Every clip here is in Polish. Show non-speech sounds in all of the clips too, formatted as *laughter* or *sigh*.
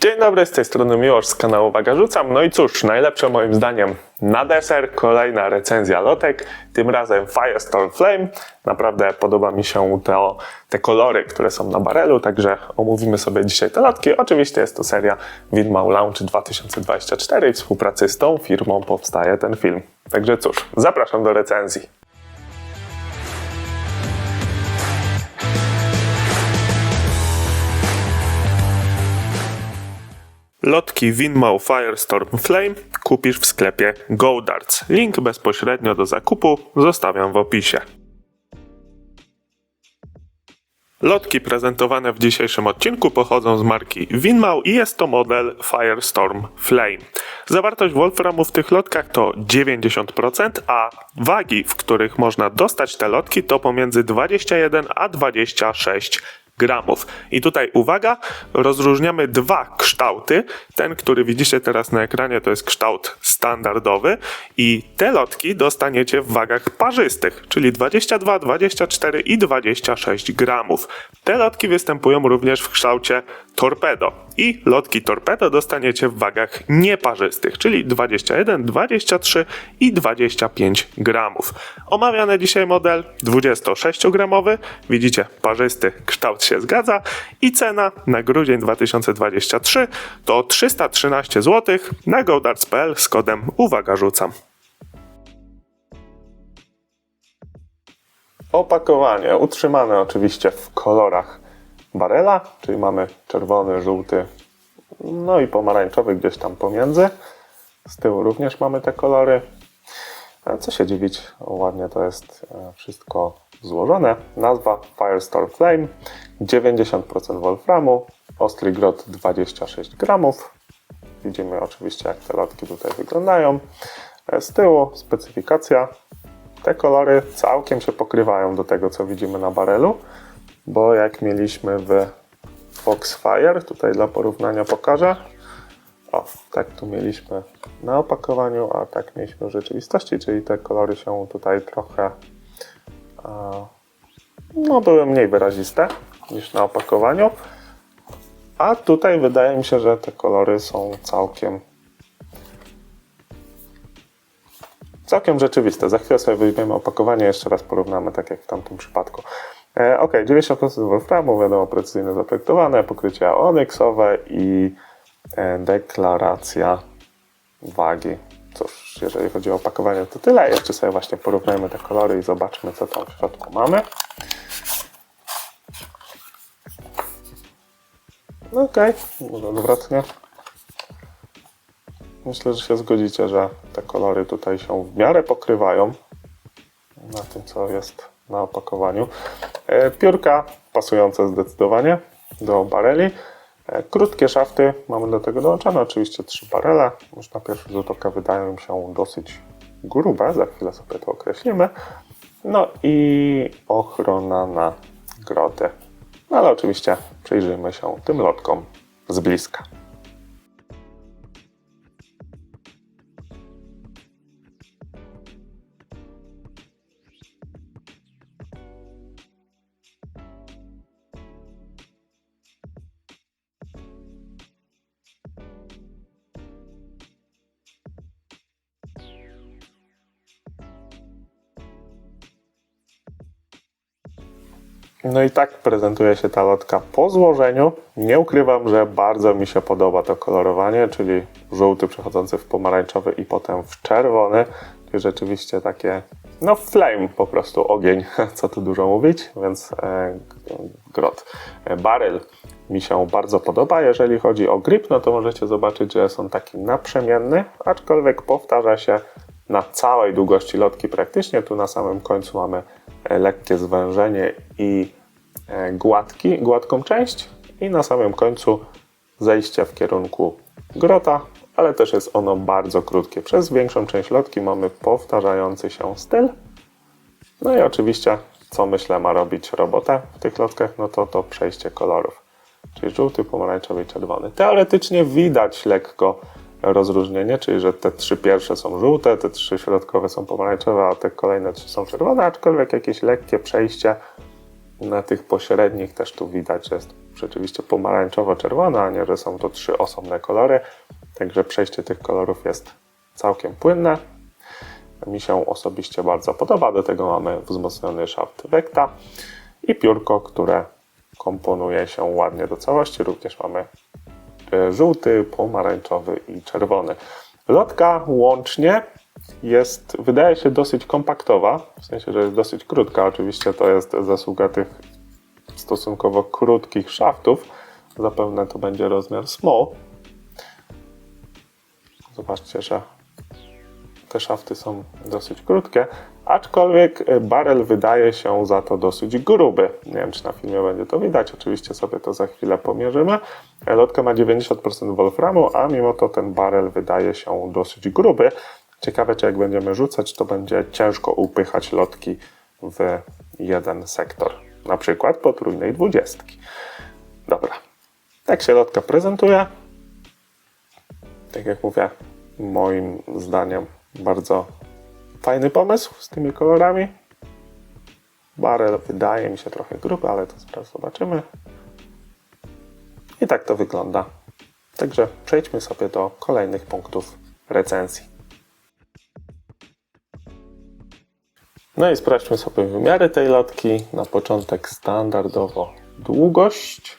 Dzień dobry, z tej strony Miłosz z kanału Waga Rzucam. No i cóż, najlepsze moim zdaniem na deser, kolejna recenzja lotek, tym razem Firestorm Flame. Naprawdę podoba mi się te kolory, które są na barelu, także omówimy sobie dzisiaj te lotki. Oczywiście jest to seria Widmał Launch 2024 i współpracy z tą firmą powstaje ten film. Także cóż, zapraszam do recenzji. Lotki Winmau Firestorm Flame kupisz w sklepie GoDarts. Link bezpośrednio do zakupu zostawiam w opisie. Lotki prezentowane w dzisiejszym odcinku pochodzą z marki Winmau i jest to model Firestorm Flame. Zawartość wolframu w tych lotkach to 90%, a wagi, w których można dostać te lotki to pomiędzy 21 a 26 gramów. I tutaj uwaga, rozróżniamy dwa kształty. Ten, który widzicie teraz na ekranie, to jest kształt standardowy i te lotki dostaniecie w wagach parzystych, czyli 22, 24 i 26 gramów. Te lotki występują również w kształcie torpedo i lotki torpedo dostaniecie w wagach nieparzystych, czyli 21, 23 i 25 gramów. Omawiany dzisiaj model 26-gramowy, widzicie parzysty kształt się zgadza i cena na grudzień 2023 to 313 zł na godarts.pl z kodem uwaga rzucam. Opakowanie utrzymane oczywiście w kolorach barela, czyli mamy czerwony, żółty, no i pomarańczowy gdzieś tam pomiędzy. Z tyłu również mamy te kolory. A Co się dziwić, ładnie to jest e, wszystko złożone. Nazwa Firestorm Flame, 90% wolframu, ostry grot 26 gramów. Widzimy oczywiście jak te lotki tutaj wyglądają. E, Z tyłu specyfikacja. Te kolory całkiem się pokrywają do tego co widzimy na barelu, bo jak mieliśmy w Foxfire, tutaj dla porównania pokażę, o, tak tu mieliśmy na opakowaniu, a tak mieliśmy w rzeczywistości, czyli te kolory się tutaj trochę no, były mniej wyraziste niż na opakowaniu. A tutaj wydaje mi się, że te kolory są całkiem całkiem rzeczywiste. Za chwilę sobie weźmiemy opakowanie, jeszcze raz porównamy, tak jak w tamtym przypadku. E, ok, 90% wolframu, wiadomo, precyzyjnie zaprojektowane, pokrycie onyksowe i e, deklaracja wagi. Cóż, jeżeli chodzi o opakowanie, to tyle. Jeszcze sobie właśnie porównajmy te kolory i zobaczmy, co tam w środku mamy. No może odwrotnie. Myślę, że się zgodzicie, że te kolory tutaj się w miarę pokrywają na tym, co jest na opakowaniu. E, Piórka pasujące zdecydowanie do bareli. E, Krótkie szafty mamy do tego dołączone, oczywiście trzy barele. Już na pierwszy rzut oka wydają się dosyć grube, za chwilę sobie to określimy. No i ochrona na groty. No ale oczywiście przyjrzyjmy się tym lotkom z bliska. No i tak prezentuje się ta lotka po złożeniu. Nie ukrywam, że bardzo mi się podoba to kolorowanie, czyli żółty przechodzący w pomarańczowy i potem w czerwony. Czyli rzeczywiście takie, no flame po prostu, ogień, *laughs* co tu dużo mówić, więc e, grot. E, Baryl mi się bardzo podoba. Jeżeli chodzi o grip, no to możecie zobaczyć, że on taki naprzemienny, aczkolwiek powtarza się na całej długości lotki praktycznie. Tu na samym końcu mamy lekkie zwężenie i e, gładki, gładką część i na samym końcu zejście w kierunku grota, ale też jest ono bardzo krótkie. Przez większą część lotki mamy powtarzający się styl. No i oczywiście, co myślę ma robić robotę w tych lotkach, no to to przejście kolorów. Czyli żółty, pomarańczowy i czerwony. Teoretycznie widać lekko rozróżnienie, czyli że te trzy pierwsze są żółte, te trzy środkowe są pomarańczowe, a te kolejne trzy są czerwone, aczkolwiek jakieś lekkie przejście Na tych pośrednich też tu widać, że jest rzeczywiście pomarańczowo-czerwona, a nie, że są to trzy osobne kolory. Także przejście tych kolorów jest całkiem płynne. Mi się osobiście bardzo podoba. Do tego mamy wzmocniony szaft Vecta i piórko, które komponuje się ładnie do całości. Również mamy żółty, pomarańczowy i czerwony. Lotka łącznie jest, wydaje się, dosyć kompaktowa, w sensie, że jest dosyć krótka. Oczywiście to jest zasługa tych stosunkowo krótkich szaftów. Zapewne to będzie rozmiar small. Zobaczcie, że te szafty są dosyć krótkie, aczkolwiek barel wydaje się za to dosyć gruby. Nie wiem, czy na filmie będzie to widać, oczywiście sobie to za chwilę pomierzymy. Lotka ma 90% wolframu, a mimo to ten barel wydaje się dosyć gruby. Ciekawe, czy jak będziemy rzucać, to będzie ciężko upychać lotki w jeden sektor, na przykład potrójnej dwudziestki. Dobra, tak się lotka prezentuje. Tak jak mówię, moim zdaniem bardzo fajny pomysł z tymi kolorami. Barel wydaje mi się trochę gruby, ale to zaraz zobaczymy. I tak to wygląda. Także przejdźmy sobie do kolejnych punktów recenzji. No i sprawdźmy sobie wymiary tej lotki. Na początek standardowo długość.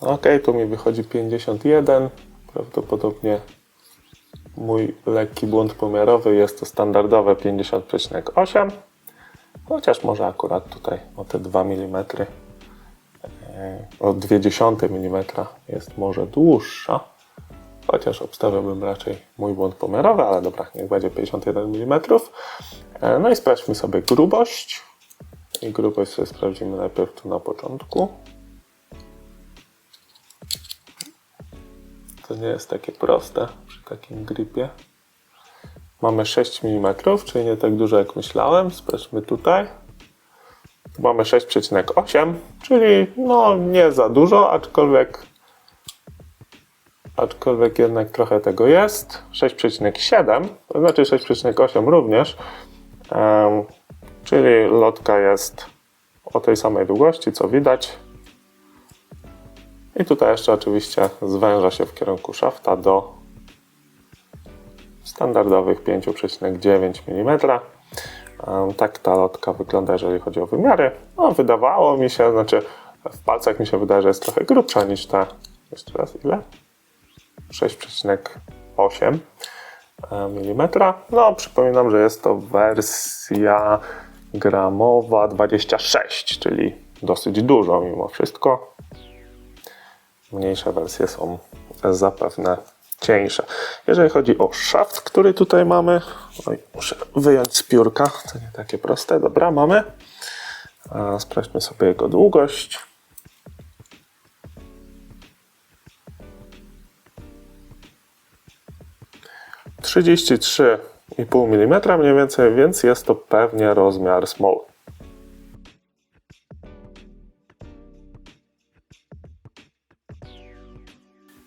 Ok, tu mi wychodzi 51. Prawdopodobnie mój lekki błąd pomiarowy jest to standardowe 50,8. Chociaż może akurat tutaj o te 2 mm, e, o 0,2 mm jest może dłuższa. Chociaż obstawiałbym raczej mój błąd pomiarowy, ale dobra, niech będzie 51 mm. E, No i sprawdźmy sobie grubość. I grubość sobie sprawdzimy najpierw tu na początku. To nie jest takie proste przy takim gripie. Mamy 6 mm, czyli nie tak dużo jak myślałem. Sprawdźmy tutaj. Tu mamy 6,8, czyli no nie za dużo, aczkolwiek aczkolwiek jednak trochę tego jest. 6,7, to znaczy 6,8 również. Em, czyli lotka jest o tej samej długości, co widać. I tutaj jeszcze oczywiście zwęża się w kierunku szafta do standardowych 5,9 mm. Tak ta lotka wygląda, jeżeli chodzi o wymiary. No, wydawało mi się, znaczy w palcach mi się wydaje, że jest trochę grubsza niż ta. Jeszcze raz, ile? 6,8 mm. No, przypominam, że jest to wersja gramowa 26, czyli dosyć dużo mimo wszystko. Mniejsze wersje są zapewne cieńsze. Jeżeli chodzi o szaft, który tutaj mamy, oj, muszę wyjąć z piórka, to nie takie proste. Dobra, mamy. Sprawdźmy sobie jego długość. Trzydzieści trzy i pół mm mniej więcej, więc jest to pewnie rozmiar small.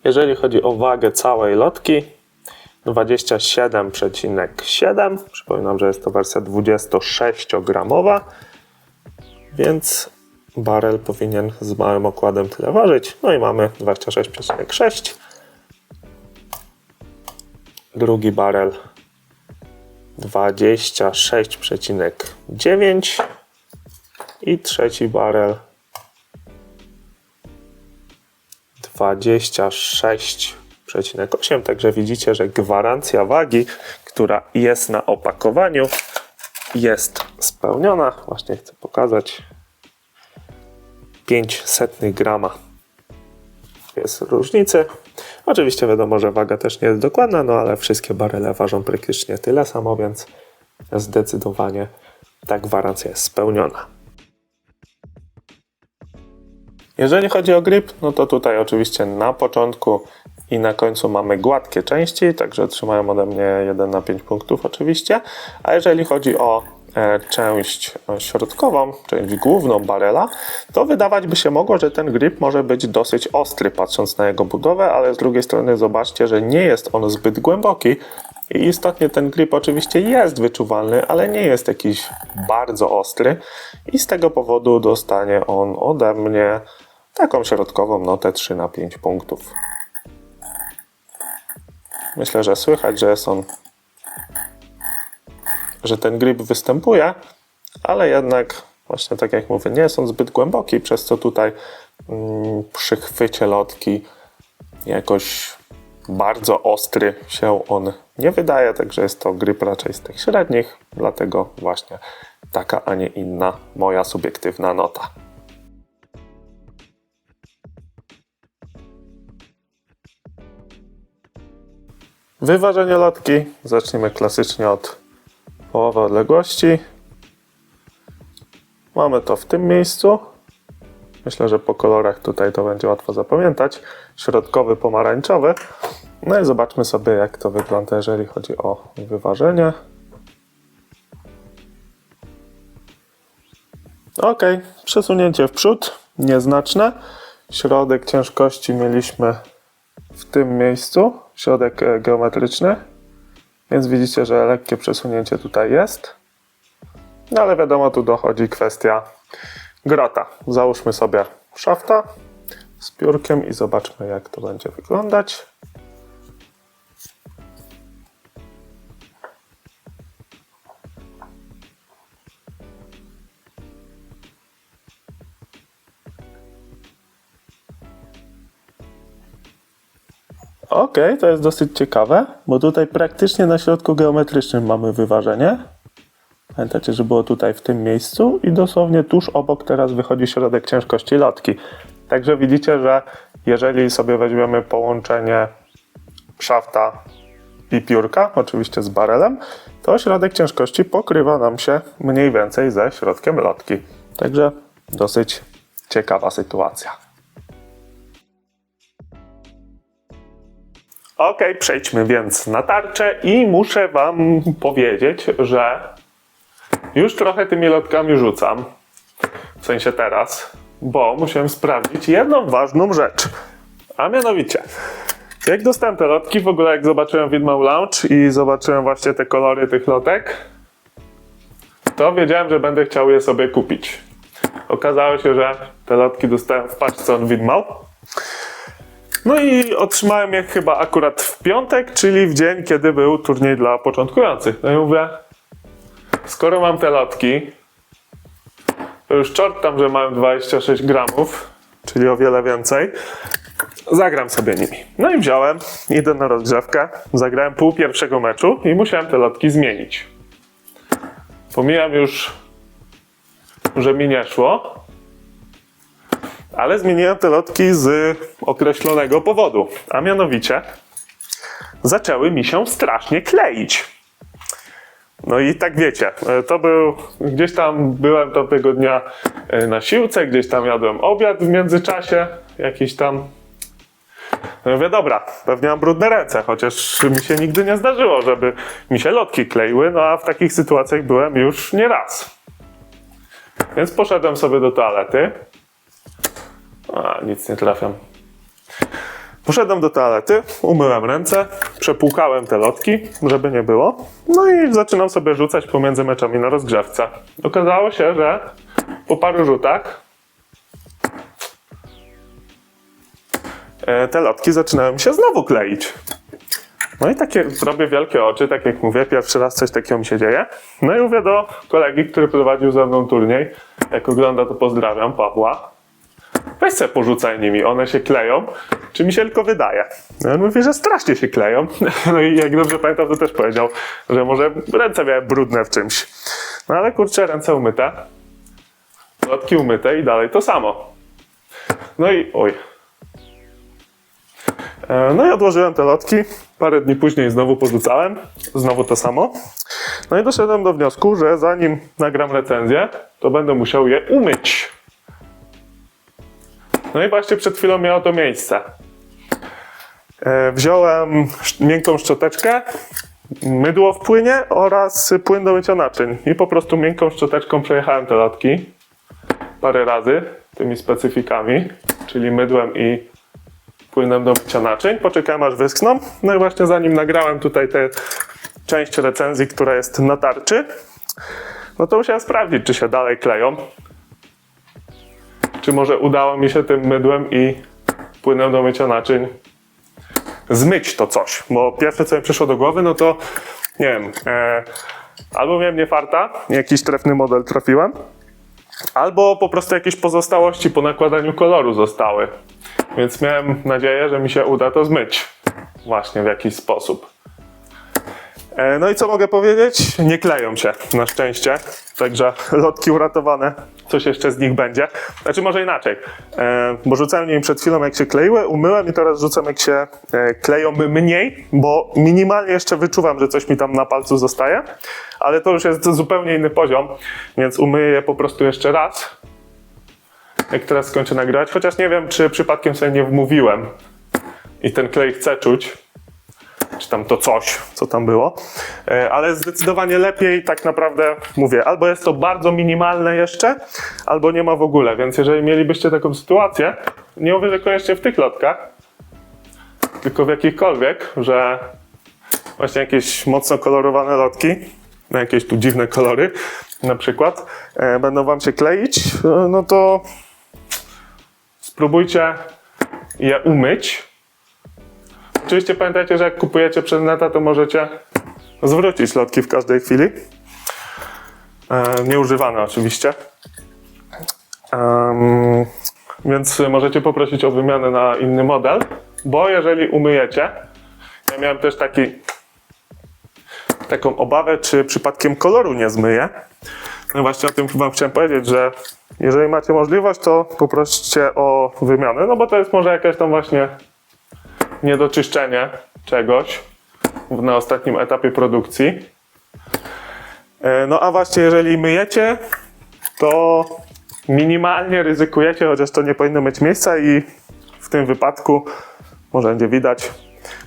Jeżeli chodzi o wagę całej lotki, 27,7. Przypominam, że jest to wersja 26-gramowa, więc barel powinien z małym okładem tyle ważyć. No i mamy 26,6. Drugi barel 26,9 i trzeci barel 26,8. Także widzicie, że gwarancja wagi, która jest na opakowaniu, jest spełniona. Właśnie chcę pokazać 500 grama jest różnicy. Oczywiście wiadomo, że waga też nie jest dokładna, no ale wszystkie barele ważą praktycznie tyle samo, więc zdecydowanie ta gwarancja jest spełniona. Jeżeli chodzi o grip, no to tutaj oczywiście na początku i na końcu mamy gładkie części, także otrzymają ode mnie 1 na 5 punktów oczywiście. A jeżeli chodzi o e, część środkową, część główną barela, to wydawać by się mogło, że ten grip może być dosyć ostry patrząc na jego budowę, ale z drugiej strony zobaczcie, że nie jest on zbyt głęboki I istotnie ten grip oczywiście jest wyczuwalny, ale nie jest jakiś bardzo ostry i z tego powodu dostanie on ode mnie taką środkową notę 3 na 5 punktów. Myślę, że słychać, że jest on że ten grip występuje, ale jednak właśnie tak jak mówię, nie jest on zbyt głęboki, przez co tutaj mm, przy chwycie lotki jakoś bardzo ostry się on nie wydaje, także jest to grip raczej z tych średnich, dlatego właśnie taka, a nie inna moja subiektywna nota. Wyważenie lotki. Zaczniemy klasycznie od połowy odległości. Mamy to w tym miejscu. Myślę, że po kolorach tutaj to będzie łatwo zapamiętać. Środkowy pomarańczowy. No i zobaczmy sobie, jak to wygląda, jeżeli chodzi o wyważenie. Ok, przesunięcie w przód, nieznaczne. Środek ciężkości mieliśmy w tym miejscu, środek e, geometryczny. Więc widzicie, że lekkie przesunięcie tutaj jest. No ale wiadomo, tu dochodzi kwestia grota. Załóżmy sobie szafta z piórkiem i zobaczmy, jak to będzie wyglądać. Okej, to jest dosyć ciekawe, bo tutaj praktycznie na środku geometrycznym mamy wyważenie. Pamiętacie, że było tutaj w tym miejscu i dosłownie tuż obok teraz wychodzi środek ciężkości lotki. Także widzicie, że jeżeli sobie weźmiemy połączenie szafta i piórka, oczywiście z barelem, to środek ciężkości pokrywa nam się mniej więcej ze środkiem lotki. Także dosyć ciekawa sytuacja. Ok, przejdźmy więc na tarczę i muszę Wam powiedzieć, że już trochę tymi lotkami rzucam. W sensie teraz, bo musiałem sprawdzić jedną ważną rzecz. A mianowicie, jak dostałem te lotki, w ogóle jak zobaczyłem Widmow Launch i zobaczyłem właśnie te kolory tych lotek, to wiedziałem, że będę chciał je sobie kupić. Okazało się, że te lotki dostałem w paczce od Widmow. No i otrzymałem je chyba akurat w piątek, czyli w dzień, kiedy był turniej dla początkujących. No i mówię, skoro mam te lotki, to już czort tam, że mam 26 gramów, czyli o wiele więcej, zagram sobie nimi. No i wziąłem, idę na rozgrzewkę, zagrałem pół pierwszego meczu i musiałem te lotki zmienić. Pomijam już, że mi nie szło, ale zmieniłem te lotki z określonego powodu. A mianowicie zaczęły mi się strasznie kleić. No i tak wiecie, e, to był, gdzieś tam byłem tamtego dnia e, na siłce, gdzieś tam jadłem obiad w międzyczasie, jakiś tam. No mówię, dobra, pewnie mam brudne ręce, chociaż mi się nigdy nie zdarzyło, żeby mi się lotki kleiły, no a w takich sytuacjach byłem już nie raz. Więc poszedłem sobie do toalety, a, nic nie trafiam. Poszedłem do toalety, umyłem ręce, przepłukałem te lotki, żeby nie było. No i zaczynam sobie rzucać pomiędzy meczami na rozgrzewce. Okazało się, że po paru rzutach e, te lotki zaczynają się znowu kleić. No i takie robię wielkie oczy, tak jak mówię, pierwszy raz coś takiego mi się dzieje. No i mówię do kolegi, który prowadził ze mną turniej. Jak ogląda, to pozdrawiam, Pawła weź se porzucaj nimi, one się kleją, czy mi się tylko wydaje. No mówi, że strasznie się kleją. *laughs* No i jak dobrze pamiętam, to też powiedział, że może ręce miałem brudne w czymś. No ale kurczę, ręce umyte, lotki umyte i dalej to samo. No i oj. E, No i odłożyłem te lotki. Parę dni później znowu porzucałem. Znowu to samo. No i doszedłem do wniosku, że zanim nagram recenzję, to będę musiał je umyć. No i właśnie przed chwilą miało to miejsce. E, Wziąłem miękką szczoteczkę, mydło w płynie oraz płyn do mycia naczyń. I po prostu miękką szczoteczką przejechałem te lotki parę razy tymi specyfikami, czyli mydłem i płynem do mycia naczyń. Poczekałem aż wyschną. No i właśnie zanim nagrałem tutaj tę część recenzji, która jest na tarczy, no to musiałem sprawdzić, czy się dalej kleją. Czy może udało mi się tym mydłem i płynem do mycia naczyń zmyć to coś. Bo pierwsze, co mi przyszło do głowy, no to nie wiem, e, albo miałem niefarta, jakiś trefny model trafiłem, albo po prostu jakieś pozostałości po nakładaniu koloru zostały. Więc miałem nadzieję, że mi się uda to zmyć właśnie w jakiś sposób. E, No i co mogę powiedzieć? Nie kleją się, na szczęście. Także lotki uratowane. Coś jeszcze z nich będzie. Znaczy może inaczej, e, bo rzucałem nimi przed chwilą jak się kleiły, umyłem i teraz rzucam jak się e, kleją mniej, bo minimalnie jeszcze wyczuwam, że coś mi tam na palcu zostaje, ale to już jest zupełnie inny poziom, więc umyję je po prostu jeszcze raz, jak teraz skończę nagrywać, chociaż nie wiem, czy przypadkiem sobie nie wmówiłem i ten klej chcę czuć, czy tam to coś, co tam było. E, Ale zdecydowanie lepiej tak naprawdę mówię, albo jest to bardzo minimalne jeszcze, albo nie ma w ogóle. Więc jeżeli mielibyście taką sytuację, nie mówię, że w tych lotkach, tylko w jakichkolwiek, że właśnie jakieś mocno kolorowane lotki, na jakieś tu dziwne kolory na przykład, e, będą wam się kleić, e, no to spróbujcie je umyć Oczywiście pamiętajcie, że jak kupujecie przez neta, to możecie zwrócić lotki w każdej chwili. E, nieużywane oczywiście. Więc możecie poprosić o wymianę na inny model, bo jeżeli umyjecie, ja miałem też taki, taką obawę, czy przypadkiem koloru nie zmyje. No właśnie o tym wam chciałem powiedzieć, że jeżeli macie możliwość, to poproście o wymianę, no bo to jest może jakaś tam właśnie niedoczyszczenie czegoś na ostatnim etapie produkcji. E, No a właśnie, jeżeli myjecie, to minimalnie ryzykujecie, chociaż to nie powinno mieć miejsca i w tym wypadku, może będzie widać,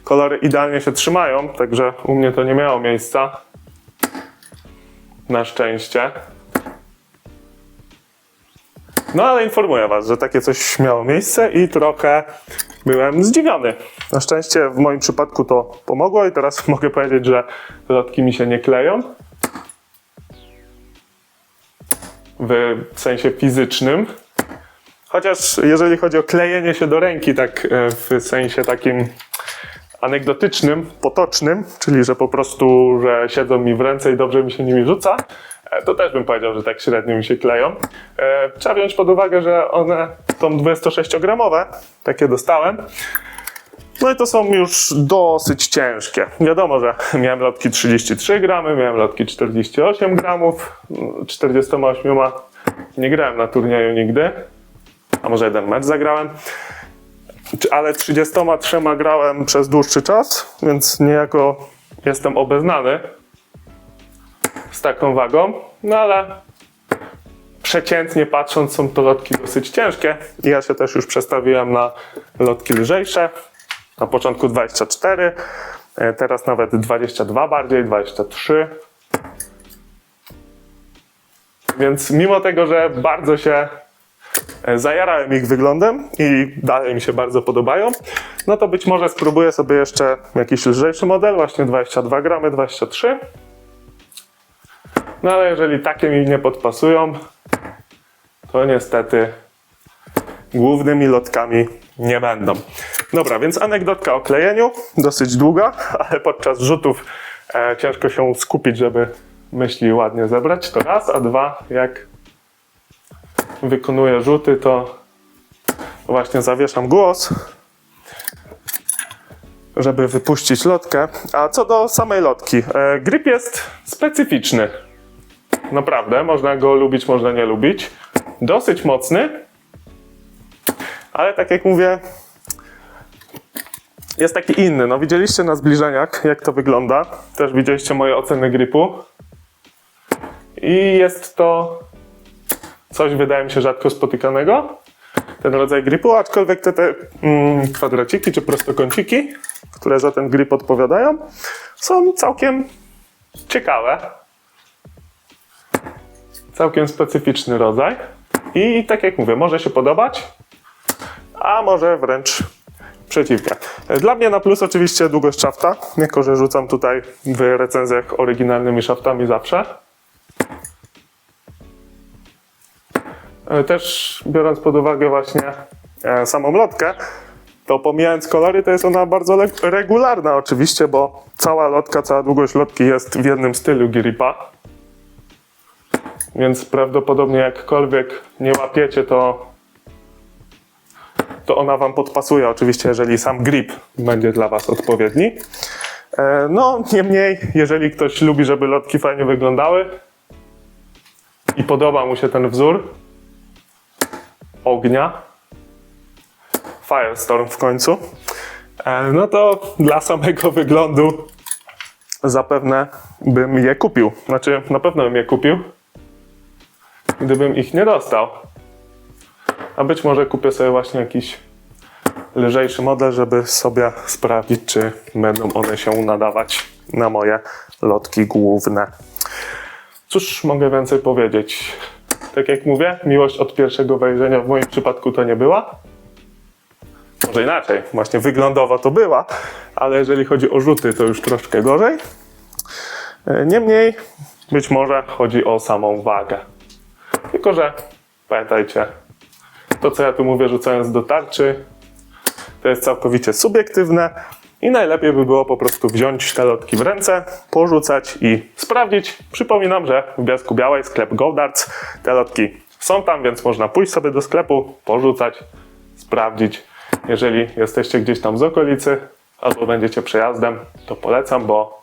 kolory idealnie się trzymają, także u mnie to nie miało miejsca. Na szczęście. No ale informuję Was, że takie coś miało miejsce i trochę byłem zdziwiony. Na szczęście w moim przypadku to pomogło i teraz *laughs* mogę powiedzieć, że lotki mi się nie kleją. W sensie fizycznym. Chociaż jeżeli chodzi o klejenie się do ręki, tak e, w sensie takim anegdotycznym, potocznym, czyli że po prostu, że siedzą mi w ręce i dobrze mi się nimi rzuca, to też bym powiedział, że tak średnio mi się kleją. E, Trzeba wziąć pod uwagę, że one są 26-gramowe, takie dostałem. No i to są już dosyć ciężkie. Wiadomo, że *laughs* miałem lotki 33 gramy, miałem lotki 48 gramów, 48 nie grałem na turnieju nigdy, a może jeden mecz zagrałem. Ale 33 grałem przez dłuższy czas, więc niejako jestem obeznany z taką wagą, no ale przeciętnie patrząc są to lotki dosyć ciężkie ja się też już przestawiłem na lotki lżejsze. Na początku 24, e, teraz nawet 22 bardziej, 23. Więc mimo tego, że bardzo się e, zajarałem ich wyglądem i dalej mi się bardzo podobają, no to być może spróbuję sobie jeszcze jakiś lżejszy model, właśnie 22 gramy, 23. No ale jeżeli takie mi nie podpasują, to niestety głównymi lotkami nie będą. Dobra, więc anegdotka o klejeniu, dosyć długa, *laughs* ale podczas rzutów e, ciężko się skupić, żeby myśli ładnie zebrać, to raz, a dwa, jak wykonuję rzuty, to właśnie zawieszam głos, żeby wypuścić lotkę. A co do samej lotki, e, grip jest specyficzny. Naprawdę, można go lubić, można nie lubić. Dosyć mocny, ale tak jak mówię, jest taki inny. No widzieliście na zbliżeniach, jak to wygląda. Też widzieliście moje oceny gripu. I jest to coś, wydaje mi się, rzadko spotykanego. Ten rodzaj gripu, aczkolwiek te, te mm, kwadraciki czy prostokąciki, które za ten grip odpowiadają, są całkiem ciekawe. Całkiem specyficzny rodzaj. I tak jak mówię, może się podobać, a może wręcz przeciwnie. Dla mnie na plus oczywiście długość szafta, jako że rzucam tutaj w recenzjach oryginalnymi szaftami zawsze. E, Też biorąc pod uwagę właśnie e, samą lotkę, to pomijając kolory, to jest ona bardzo regularna oczywiście, bo cała lotka, cała długość lotki jest w jednym stylu gripa. Więc prawdopodobnie jakkolwiek nie łapiecie, to, to ona Wam podpasuje. Oczywiście, jeżeli sam grip będzie dla Was odpowiedni. E, No, niemniej, jeżeli ktoś lubi, żeby lotki fajnie wyglądały i podoba mu się ten wzór ognia, Firestorm w końcu, e, no to dla samego wyglądu zapewne bym je kupił. Znaczy, na pewno bym je kupił, gdybym ich nie dostał. A być może kupię sobie właśnie jakiś lżejszy model, żeby sobie sprawdzić, czy będą one się nadawać na moje lotki główne. Cóż mogę więcej powiedzieć? Tak jak mówię, miłość od pierwszego wejrzenia w moim przypadku to nie była. Może inaczej, właśnie wyglądowo to była, ale jeżeli chodzi o rzuty, to już troszkę gorzej. E, Niemniej, być może chodzi o samą wagę. Tylko, że pamiętajcie, to co ja tu mówię, rzucając do tarczy, to jest całkowicie subiektywne i najlepiej by było po prostu wziąć te lotki w ręce, porzucać i sprawdzić. Przypominam, że w Biasku Białej sklep Goldarts, te lotki są tam, więc można pójść sobie do sklepu, porzucać, sprawdzić. Jeżeli jesteście gdzieś tam z okolicy albo będziecie przejazdem, to polecam, bo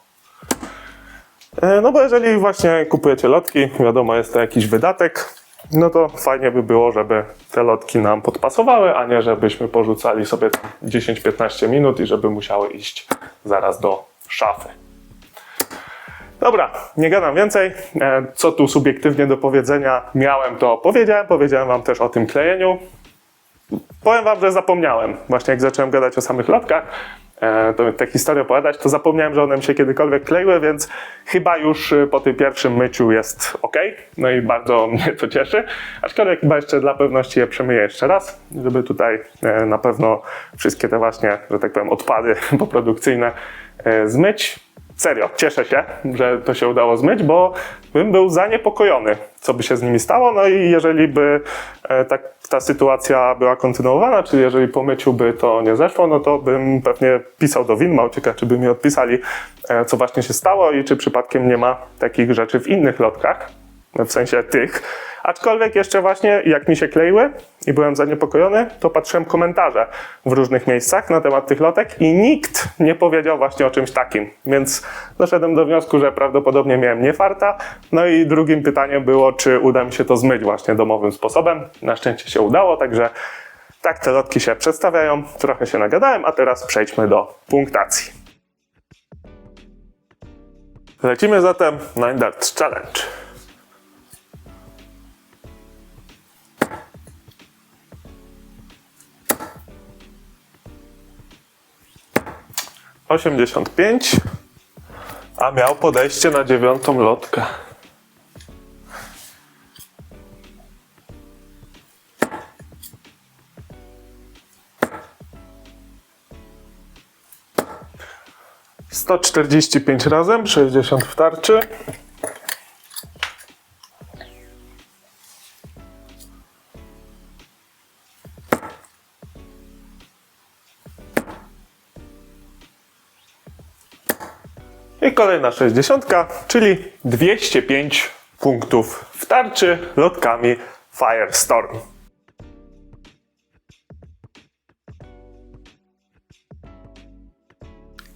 E, No bo jeżeli właśnie kupujecie lotki, wiadomo, jest to jakiś wydatek, no to fajnie by było, żeby te lotki nam podpasowały, a nie żebyśmy porzucali sobie tam 10-15 minut i żeby musiały iść zaraz do szafy. Dobra, nie gadam więcej. E, Co tu subiektywnie do powiedzenia miałem, to powiedziałem. Powiedziałem Wam też o tym klejeniu. Powiem Wam, że zapomniałem. Właśnie jak zacząłem gadać o samych lotkach, e, tę historię opowiadać, to zapomniałem, że one mi się kiedykolwiek kleiły, więc chyba już e, po tym pierwszym myciu jest ok. No i bardzo *laughs* mnie to cieszy. Aczkolwiek chyba jeszcze dla pewności je przemyję jeszcze raz, żeby tutaj e, na pewno wszystkie te właśnie, że tak powiem, odpady *laughs* poprodukcyjne e, zmyć. Serio, cieszę się, że to się udało zmyć, bo bym był zaniepokojony, co by się z nimi stało. No i jeżeli by e, tak, ta sytuacja była kontynuowana, czyli jeżeli po myciu by to nie zeszło, no to bym pewnie pisał do Winmał, ciekaw czy by mi odpisali, e, co właśnie się stało i czy przypadkiem nie ma takich rzeczy w innych lotkach, w sensie tych. Aczkolwiek jeszcze właśnie jak mi się kleiły i byłem zaniepokojony, to patrzyłem komentarze w różnych miejscach na temat tych lotek i nikt nie powiedział właśnie o czymś takim. Więc doszedłem do wniosku, że prawdopodobnie miałem nie farta. No i drugim pytaniem było, czy uda mi się to zmyć właśnie domowym sposobem. Na szczęście się udało, także tak te lotki się przedstawiają. Trochę się nagadałem, a teraz przejdźmy do punktacji. Lecimy zatem Nine Darts Challenge. Osiemdziesiąt pięć, a miał podejście na dziewiątą lotkę. Sto czterdzieści pięć razem, sześćdziesiąt w tarczy. Kolejna 60, czyli 205 punktów w tarczy lotkami Firestorm.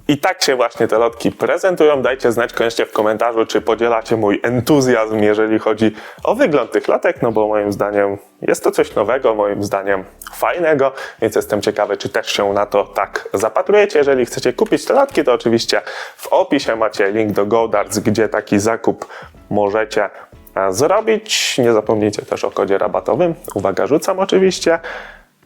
I tak się właśnie te lotki prezentują. Dajcie znać koniecznie w komentarzu, czy podzielacie mój entuzjazm, jeżeli chodzi o wygląd tych lotek, no bo moim zdaniem jest to coś nowego, moim zdaniem fajnego, więc jestem ciekawy, czy też się na to tak zapatrujecie. Jeżeli chcecie kupić te lotki, to oczywiście w opisie macie link do GoDarts, gdzie taki zakup możecie e, zrobić. Nie zapomnijcie też o kodzie rabatowym. Uwaga, rzucam oczywiście.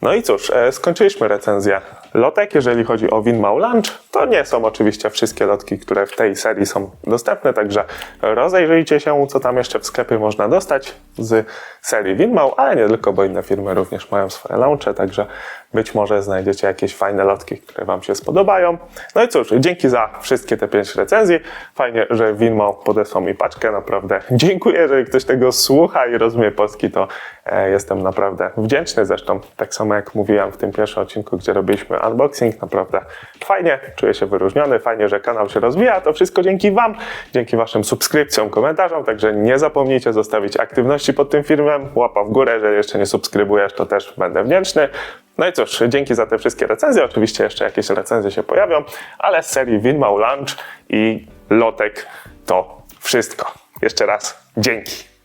No i cóż, e, skończyliśmy recenzję lotek. Jeżeli chodzi o Winmau Lunch, to nie są oczywiście wszystkie lotki, które w tej serii są dostępne, także rozejrzyjcie się, co tam jeszcze w sklepie można dostać z serii Winmau, ale nie tylko, bo inne firmy również mają swoje launche, także być może znajdziecie jakieś fajne lotki, które Wam się spodobają. No i cóż, dzięki za wszystkie te pięć recenzji. Fajnie, że Winmau podesłał mi paczkę, naprawdę dziękuję, jeżeli ktoś tego słucha i rozumie polski, to e, jestem naprawdę wdzięczny. Zresztą tak samo jak mówiłem w tym pierwszym odcinku, gdzie robiliśmy unboxing, naprawdę fajnie, czuję się wyróżniony, fajnie, że kanał się rozwija. To wszystko dzięki Wam, dzięki Waszym subskrypcjom, komentarzom, także nie zapomnijcie zostawić aktywności pod tym filmem, łapa w górę, jeżeli jeszcze nie subskrybujesz, to też będę wdzięczny. No i cóż, dzięki za te wszystkie recenzje. Oczywiście jeszcze jakieś recenzje się pojawią, ale z serii Winmau Lunch i Lotek to wszystko. Jeszcze raz dzięki.